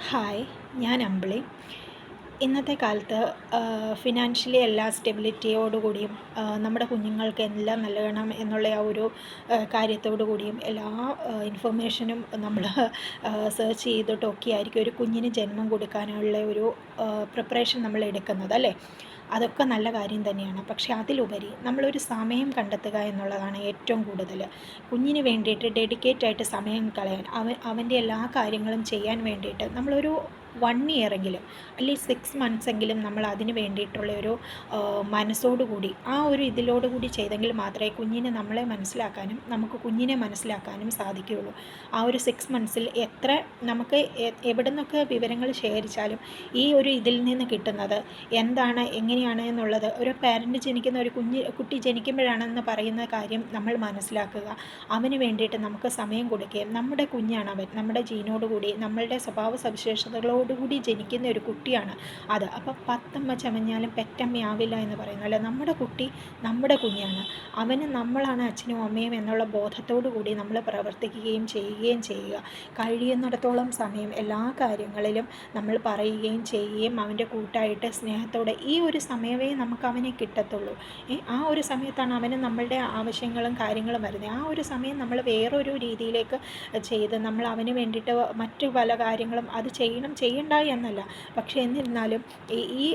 Hi ഞാൻ അമ്പിളി. ഇന്നത്തെ കാലത്ത് ഫിനാൻഷ്യലി എല്ലാ സ്റ്റെബിലിറ്റിയോടുകൂടിയും നമ്മുടെ കുഞ്ഞുങ്ങൾക്ക് എല്ലാം നൽകണം എന്നുള്ള ആ ഒരു കാര്യത്തോടു കൂടിയും എല്ലാ ഇൻഫർമേഷനും നമ്മൾ സെർച്ച് ചെയ്തിട്ടൊക്കെ ആയിരിക്കും ഒരു കുഞ്ഞിന് ജന്മം കൊടുക്കാനുള്ള ഒരു പ്രിപ്പറേഷൻ നമ്മൾ എടുക്കുന്നത് അല്ലേ? അതൊക്കെ നല്ല കാര്യം തന്നെയാണ്. പക്ഷേ അതിലുപരി നമ്മളൊരു സമയം കണ്ടെത്തുക എന്നുള്ളതാണ് ഏറ്റവും കൂടുതൽ കുഞ്ഞിന് വേണ്ടിയിട്ട് ഡെഡിക്കേറ്റ് ആയിട്ട് സമയം കളയാൻ അവൻ അവന്റെ എല്ലാ കാര്യങ്ങളും ചെയ്യാൻ വേണ്ടിയിട്ട് നമ്മളൊരു വൺ ഇയറെങ്കിലും അല്ലെങ്കിൽ സിക്സ് മന്ത്സ് എങ്കിലും നമ്മൾ അതിന് വേണ്ടിയിട്ടുള്ള ഒരു മനസ്സോടുകൂടി ആ ഒരു ഇതിലോടുകൂടി ചെയ്തെങ്കിൽ മാത്രമേ കുഞ്ഞിനെ നമ്മളെ മനസ്സിലാക്കാനും നമുക്ക് കുഞ്ഞിനെ മനസ്സിലാക്കാനും സാധിക്കുകയുള്ളൂ. ആ ഒരു സിക്സ് മന്ത്സിൽ എത്ര നമുക്ക് എവിടെ നിന്നൊക്കെ വിവരങ്ങൾ ശേഖരിച്ചാലും ഈ ഒരു ഇതിൽ നിന്ന് കിട്ടുന്നത് എന്താണ് എങ്ങനെയാണ് എന്നുള്ളത് ഒരു പാരന്റ് ജനിക്കുന്ന ഒരു കുഞ്ഞ് കുട്ടി ജനിക്കുമ്പോഴാണെന്ന് പറയുന്ന കാര്യം നമ്മൾ മനസ്സിലാക്കുക. അവന് വേണ്ടിയിട്ട് നമുക്ക് സമയം കൊടുക്കുകയും നമ്മുടെ കുഞ്ഞാണ് അവൻ നമ്മുടെ ജീനോടുകൂടി നമ്മളുടെ സ്വഭാവ സവിശേഷതകളോട് കൂടി ജനിക്കുന്ന ഒരു കുട്ടിയാണ് അത്. അപ്പോൾ പത്തമ്മ ചമഞ്ഞാലും പെറ്റമ്മയാവില്ല എന്ന് പറയുന്നു. അല്ല നമ്മുടെ കുട്ടി നമ്മുടെ കുഞ്ഞാണ്. അവന് നമ്മളാണ് അച്ഛനും അമ്മയും എന്നുള്ള ബോധത്തോടു കൂടി നമ്മൾ പ്രവർത്തിക്കുകയും ചെയ്യുകയും ചെയ്യുക. കഴിയുന്നിടത്തോളം സമയം എല്ലാ കാര്യങ്ങളിലും നമ്മൾ പറയുകയും ചെയ്യുകയും അവന്റെ കൂട്ടായിട്ട് സ്നേഹത്തോടെ ഈ ഒരു സമയമേ നമുക്ക് അവനെ കിട്ടത്തുള്ളൂ. ആ ഒരു സമയത്താണ് അവന് നമ്മളുടെ ആവശ്യങ്ങളും കാര്യങ്ങളും വരുന്നത്. ആ ഒരു സമയം നമ്മൾ വേറൊരു രീതിയിലേക്ക് ചെയ്ത് നമ്മൾ അവന് വേണ്ടിയിട്ട് മറ്റു പല കാര്യങ്ങളും അത് ചെയ്യണം ചെയ്യണ്ട എന്നല്ല. പക്ഷേ എന്നിരുന്നാലും ഈ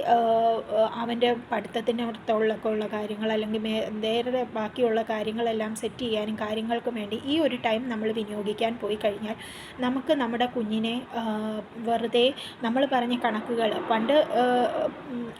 അവന്റെ അവന്റെ പഠിത്തത്തിനടുത്തുള്ളൊക്കെ ഉള്ള കാര്യങ്ങൾ അല്ലെങ്കിൽ വേറെ ബാക്കിയുള്ള കാര്യങ്ങളെല്ലാം സെറ്റ് ചെയ്യാനും കാര്യങ്ങൾക്കും വേണ്ടി ഈ ഒരു ടൈം നമ്മൾ വിനിയോഗിക്കാൻ പോയി കഴിഞ്ഞാൽ നമുക്ക് നമ്മുടെ കുഞ്ഞിനെ വെറുതെ നമ്മൾ പറഞ്ഞ കണക്കുകൾ പണ്ട്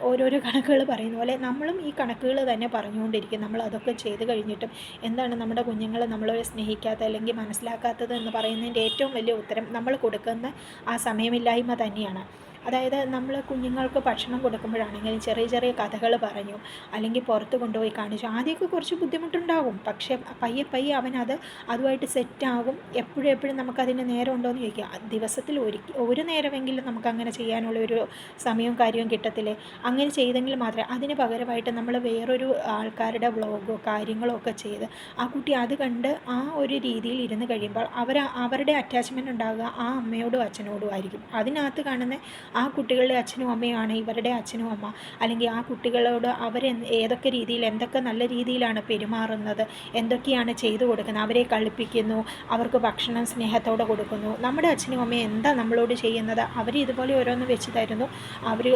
ഓരോരോ കണക്കുകൾ പറയുന്ന പോലെ നമ്മളും ഈ കണക്കുകൾ തന്നെ പറഞ്ഞുകൊണ്ടിരിക്കും. നമ്മൾ അതൊക്കെ ചെയ്ത് കഴിഞ്ഞിട്ടും എന്താണ് നമ്മുടെ കുഞ്ഞുങ്ങളെ നമ്മളെ സ്നേഹിക്കാത്ത അല്ലെങ്കിൽ മനസ്സിലാക്കാത്തത് എന്ന് പറയുന്നതിന്റെ ഏറ്റവും വലിയ ഉത്തരം നമ്മൾ കൊടുക്കുന്ന ആ സമയമില്ലായ്മ തന്നെയാണ്. അതായത് നമ്മൾ കുഞ്ഞുങ്ങൾക്ക് ഭക്ഷണം കൊടുക്കുമ്പോഴാണെങ്കിലും ചെറിയ ചെറിയ കഥകൾ പറഞ്ഞു അല്ലെങ്കിൽ പുറത്ത് കൊണ്ടുപോയി കാണിച്ചു. ആദ്യമൊക്കെ കുറച്ച് ബുദ്ധിമുട്ടുണ്ടാകും. പക്ഷേ പയ്യെ പയ്യെ അവനത് അതുമായിട്ട് സെറ്റാകും എപ്പോഴും എപ്പോഴും നമുക്കതിന് നേരം ഉണ്ടോ എന്ന് ചോദിക്കുക ദിവസത്തിൽ ഒരു ഒരു നേരമെങ്കിലും നമുക്ക് അങ്ങനെ ചെയ്യാനുള്ള ഒരു സമയവും കാര്യവും കിട്ടത്തില്ലേ? അങ്ങനെ ചെയ്തെങ്കിൽ മാത്രമേ അതിന് പകരമായിട്ട് നമ്മൾ വേറൊരു ആൾക്കാരുടെ വ്ളോഗോ കാര്യങ്ങളോ ഒക്കെ ചെയ്ത് ആ കുട്ടി അത് കണ്ട് ആ ഒരു രീതിയിൽ ഇരുന്ന് കഴിയുമ്പോൾ അവർ അവരുടെ അറ്റാച്ച്മെന്റ് ഉണ്ടാകുക ആ അമ്മയോടും അച്ഛനോടും ആയിരിക്കും. അതിനകത്ത് കാണുന്ന ആ കുട്ടികളുടെ അച്ഛനും അമ്മയാണ് ഇവരുടെ അച്ഛനും അമ്മ. അല്ലെങ്കിൽ ആ കുട്ടികളോട് അവർ ഏതൊക്കെ രീതിയിൽ എന്തൊക്കെ നല്ല രീതിയിലാണ് പെരുമാറുന്നത് എന്തൊക്കെയാണ് ചെയ്തു കൊടുക്കുന്നത് അവരെ കളിപ്പിക്കുന്നു അവർക്ക് ഭക്ഷണം സ്നേഹത്തോടെ കൊടുക്കുന്നു. നമ്മുടെ അച്ഛനും അമ്മയും എന്താ നമ്മളോട് ചെയ്യുന്നത്? അവർ ഇതുപോലെ ഓരോന്ന് വെച്ച് തരുന്നു. അവർ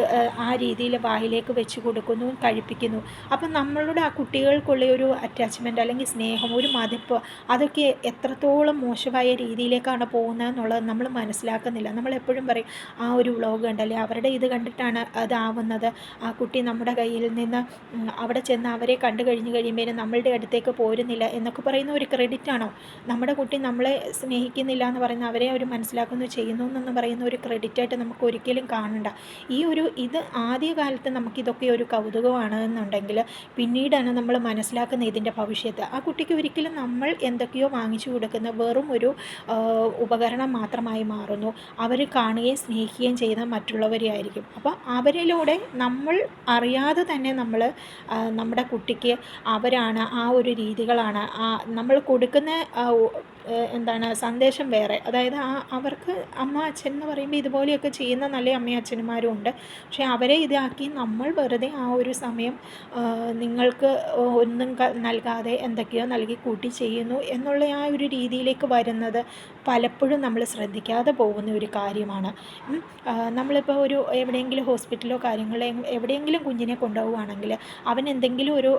ആ രീതിയിൽ വായിലേക്ക് വെച്ച് കൊടുക്കുന്നു കഴിപ്പിക്കുന്നു. അപ്പം നമ്മളുടെ ആ കുട്ടികൾക്കുള്ള ഒരു അറ്റാച്ച്മെന്റ് അല്ലെങ്കിൽ സ്നേഹം ഒരു മതിപ്പ് അതൊക്കെ എത്രത്തോളം മോശമായ രീതിയിലേക്കാണ് പോകുന്നത് എന്നുള്ളത് നമ്മൾ മനസ്സിലാക്കുന്നില്ല. നമ്മളെപ്പോഴും പറയും ആ ഒരു വ്ളോഗ് കണ്ടല്ലേ? അവരുടെ ഇത് കണ്ടിട്ടാണ് അതാവുന്നത്. ആ കുട്ടി നമ്മുടെ കയ്യിൽ നിന്ന് അവിടെ ചെന്ന് അവരെ കണ്ടു കഴിഞ്ഞ് കഴിയുമ്പോൾ നമ്മളുടെ അടുത്തേക്ക് പോരുന്നില്ല എന്നൊക്കെ പറയുന്ന ഒരു ക്രെഡിറ്റ് ആണോ നമ്മുടെ കുട്ടി നമ്മളെ സ്നേഹിക്കുന്നില്ല എന്ന് പറയുന്ന അവരെ അവർ മനസ്സിലാക്കുന്നു ചെയ്യുന്നു എന്നൊന്നും പറയുന്ന ഒരു ക്രെഡിറ്റായിട്ട് നമുക്ക് ഒരിക്കലും കാണണ്ട. ഈ ഒരു ഇത് ആദ്യകാലത്ത് നമുക്കിതൊക്കെ ഒരു കൗതുകമാണ് എന്നുണ്ടെങ്കിൽ പിന്നീടാണ് നമ്മൾ മനസ്സിലാക്കുന്നത് ഇതിന്റെ ഭവിഷ്യത്ത്. ആ കുട്ടിക്ക് ഒരിക്കലും നമ്മൾ എന്തൊക്കെയോ വാങ്ങിച്ചു കൊടുക്കുന്ന വെറും ഒരു ഉപകരണം മാത്രമായി മാറുന്നു. അവർ കാണുകയും സ്നേഹിക്കുകയും ചെയ്യുന്ന മറ്റുള്ളവരെ ആയിരിക്കും അപ്പോൾ അവരിലൂടെ നമ്മൾ അറിയാതെ തന്നെ നമ്മൾ നമ്മുടെ കുട്ടിക്ക് അവരാണ് ആ ഒരു രീതികളാണ് ആ നമ്മൾ കൊടുക്കുന്ന എന്താണ് സന്ദേശം വേറെ. അതായത് ആ അവർക്ക് അമ്മ അച്ഛൻ എന്ന് പറയുമ്പോൾ ഇതുപോലെയൊക്കെ ചെയ്യുന്ന നല്ല അമ്മയും അച്ഛന്മാരും ഉണ്ട്. പക്ഷേ അവരെ ഇതാക്കി നമ്മൾ വെറുതെ ആ ഒരു സമയം നിങ്ങൾക്ക് ഒന്നും നൽകാതെ എന്തൊക്കെയോ നൽകി കൂട്ടി ചെയ്യുന്നു എന്നുള്ള ആ ഒരു രീതിയിലേക്ക് വരുന്നത് പലപ്പോഴും നമ്മൾ ശ്രദ്ധിക്കാതെ പോകുന്ന ഒരു കാര്യമാണ്. നമ്മളിപ്പോൾ ഒരു എവിടെയെങ്കിലും ഹോസ്പിറ്റലോ കാര്യങ്ങളോ എവിടെയെങ്കിലും കുഞ്ഞിനെ കൊണ്ടുപോവുകയാണെങ്കിൽ അവൻ എന്തെങ്കിലും ഒരു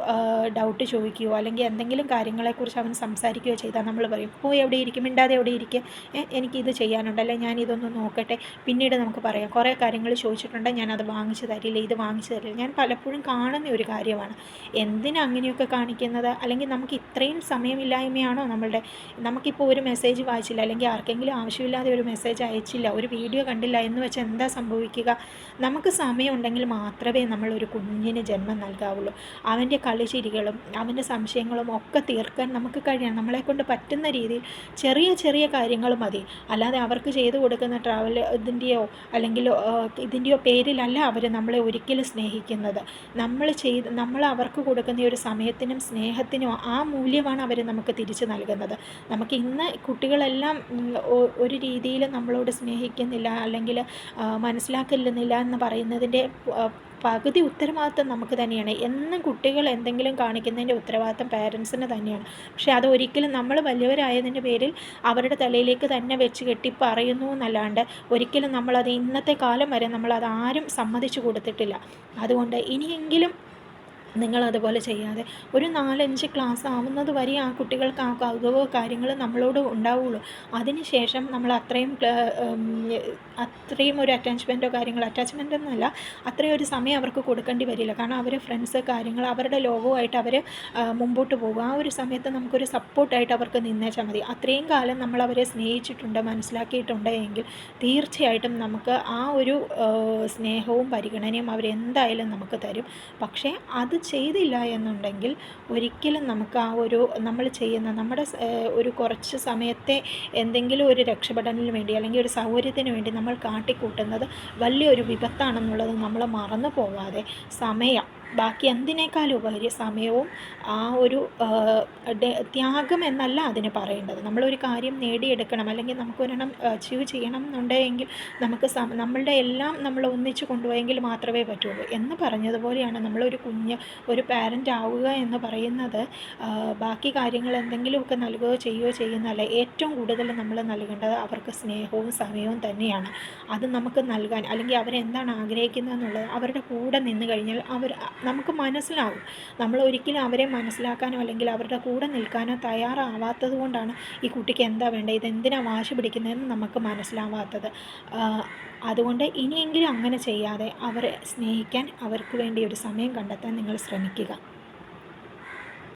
ഡൗട്ട് ചോദിക്കുകയോ അല്ലെങ്കിൽ എന്തെങ്കിലും കാര്യങ്ങളെക്കുറിച്ച് അവൻ സംസാരിക്കുകയോ ചെയ്താൽ നമ്മൾ പറയും ഓ എവിടെ ഇരിക്കും? മിണ്ടാതെ എവിടെ ഇരിക്കും? എനിക്കിത് ചെയ്യാനുണ്ട്. അല്ലെങ്കിൽ ഞാൻ ഇതൊന്ന് നോക്കട്ടെ? പിന്നീട് നമുക്ക് പറയാം. കുറേ കാര്യങ്ങൾ ചോദിച്ചിട്ടുണ്ട്. ഞാനത് വാങ്ങിച്ചു തരില്ല ഇത് വാങ്ങിച്ചു തരില്ല. ഞാൻ പലപ്പോഴും കാണുന്ന ഒരു കാര്യമാണ്. എന്തിനാ അങ്ങനെയൊക്കെ കാണിക്കുന്നത്? അല്ലെങ്കിൽ നമുക്ക് ഇത്രയും സമയമില്ലായ്മയാണോ നമ്മളുടെ? നമുക്കിപ്പോൾ ഒരു മെസ്സേജ് വായിച്ചില്ല. അല്ലെങ്കിൽ ആർക്കെങ്കിലും ആവശ്യമില്ലാതെ ഒരു മെസ്സേജ് അയച്ചില്ല. ഒരു വീഡിയോ കണ്ടില്ല എന്ന് വെച്ചാൽ എന്താ സംഭവിക്കുക. നമുക്ക് സമയമുണ്ടെങ്കിൽ മാത്രമേ നമ്മൾ ഒരു കുഞ്ഞിന് ജന്മം നൽകാവുള്ളൂ. അവന്റെ കളിചിരികളും അവന്റെ സംശയങ്ങളും ഒക്കെ തീർക്കാൻ നമുക്ക് കഴിയണം. നമ്മളെക്കൊണ്ട് പറ്റുന്ന രീതിയിൽ ചെറിയ ചെറിയ കാര്യങ്ങൾ മതി. അല്ലാതെ അവർക്ക് ചെയ്തു കൊടുക്കുന്ന ട്രാവൽ ഇതിന്റെയോ അല്ലെങ്കിൽ ഇതിന്റെയോ പേരിലല്ല അവർ നമ്മളെ ഒരിക്കലും സ്നേഹിക്കുന്നത്. നമ്മൾ ചെയ്ത് നമ്മൾ അവർക്ക് കൊടുക്കുന്ന ഒരു സമയത്തിനും സ്നേഹത്തിനും ആ മൂല്യമാണ് അവർ നമുക്ക് തിരിച്ചു നൽകുന്നത്. നമുക്ക് ഇന്ന് കുട്ടികളെല്ലാം ഒരു രീതിയിൽ നമ്മളോട് സ്നേഹിക്കുന്നില്ല. അല്ലെങ്കിൽ മനസ്സിലാക്കില്ലെന്നില്ല എന്ന് പറയുന്നതിന്റെ പകുതി ഉത്തരവാദിത്വം നമുക്ക് തന്നെയാണ്. എന്നും കുട്ടികൾ എന്തെങ്കിലും കാണിക്കുന്നതിന്റെ ഉത്തരവാദിത്വം പേരൻസിന് തന്നെയാണ്. പക്ഷേ അതൊരിക്കലും നമ്മൾ വലിയവരായതിന്റെ പേരിൽ അവരുടെ തലയിലേക്ക് തന്നെ വെച്ച് കെട്ടി പറയുന്നു എന്നല്ലാണ്ട് ഒരിക്കലും നമ്മളത് ഇന്നത്തെ കാലം വരെ നമ്മളത് ആരും സമ്മതിച്ചു കൊടുത്തിട്ടില്ല. അതുകൊണ്ട് ഇനിയെങ്കിലും നിങ്ങൾ അതുപോലെ ചെയ്യാതെ ഒരു നാലഞ്ച് ക്ലാസ് ആവുന്നത് വരെ ആ കുട്ടികൾക്ക് ആ കൗതുകവും കാര്യങ്ങൾ നമ്മളോട് ഉണ്ടാവുള്ളൂ. അതിനുശേഷം നമ്മൾ അത്രയും അത്രയും ഒരു അറ്റാച്ച്മെന്റോ കാര്യങ്ങൾ അറ്റാച്ച്മെന്റ് എന്നല്ല അത്രയും ഒരു സമയം അവർക്ക് കൊടുക്കേണ്ടി വരില്ല. കാരണം അവർ ഫ്രണ്ട്സ് കാര്യങ്ങൾ അവരുടെ ലോകവുമായിട്ട് അവർ മുമ്പോട്ട് പോകും. ആ ഒരു സമയത്ത് നമുക്കൊരു സപ്പോർട്ടായിട്ട് അവർക്ക് നിന്നേച്ചാൽ മതി. അത്രയും കാലം നമ്മൾ അവരെ സ്നേഹിച്ചിട്ടുണ്ട് മനസ്സിലാക്കിയിട്ടുണ്ട് എങ്കിൽ തീർച്ചയായിട്ടും നമുക്ക് ആ ഒരു സ്നേഹവും പരിഗണനയും അവരെന്തായാലും നമുക്ക് തരും. പക്ഷേ അത് ചെയ്തില്ല എന്നുണ്ടെങ്കിൽ ഒരിക്കലും നമുക്ക് ആ ഒരു നമ്മൾ ചെയ്യുന്ന നമ്മുടെ ഒരു കുറച്ച് സമയത്തെ എന്തെങ്കിലും ഒരു രക്ഷപ്പെടലിന് വേണ്ടി അല്ലെങ്കിൽ ഒരു സൗകര്യത്തിന് വേണ്ടി നമ്മൾ കാട്ടിക്കൂട്ടുന്നത് വലിയൊരു വിപത്താണെന്നുള്ളത് നമ്മൾ മറന്നു പോവാതെ സമയം ബാക്കി എന്തിനേക്കാളും ഉപരി സമയവും ആ ഒരു ത്യാഗം എന്നല്ല അതിന് പറയേണ്ടത്. നമ്മളൊരു കാര്യം നേടിയെടുക്കണം അല്ലെങ്കിൽ നമുക്ക് ഒരെണ്ണം അച്ചീവ് ചെയ്യണം എന്നുണ്ടെങ്കിൽ നമുക്ക് നമ്മളുടെ എല്ലാം നമ്മൾ ഒന്നിച്ച് കൊണ്ടുപോയെങ്കിൽ മാത്രമേ പറ്റുള്ളൂ. എന്ന് പറഞ്ഞതുപോലെയാണ് നമ്മളൊരു കുഞ്ഞ് ഒരു പാരന്റ് ആവുക എന്ന് പറയുന്നത്. ബാക്കി കാര്യങ്ങൾ എന്തെങ്കിലുമൊക്കെ നൽകുകയോ ചെയ്യുകയോ ചെയ്യുന്നതല്ല. ഏറ്റവും കൂടുതൽ നമ്മൾ നൽകേണ്ടത് അവർക്ക് സ്നേഹവും സമയവും തന്നെയാണ്. അത് നമുക്ക് നൽകാൻ അല്ലെങ്കിൽ അവരെന്താണ് ആഗ്രഹിക്കുന്നത് എന്നുള്ളത് അവരുടെ കൂടെ നിന്ന് കഴിഞ്ഞാൽ അവർ നമുക്ക് മനസ്സിലാവും. നമ്മൾ ഒരിക്കലും അവരെ മനസ്സിലാക്കാനോ അല്ലെങ്കിൽ അവരുടെ കൂടെ നിൽക്കാനോ തയ്യാറാവാത്തത് കൊണ്ടാണ് ഈ കുട്ടിക്ക് എന്താ വേണ്ടത്? ഇതെന്തിനാണ് വാശി പിടിക്കുന്നതെന്ന് നമുക്ക് മനസ്സിലാവാത്തത്. അതുകൊണ്ട് ഇനിയെങ്കിലും അങ്ങനെ ചെയ്യാതെ അവരെ സ്നേഹിക്കാൻ അവർക്ക് വേണ്ടി ഒരു സമയം കണ്ടെത്താൻ നിങ്ങൾ ശ്രമിക്കുക.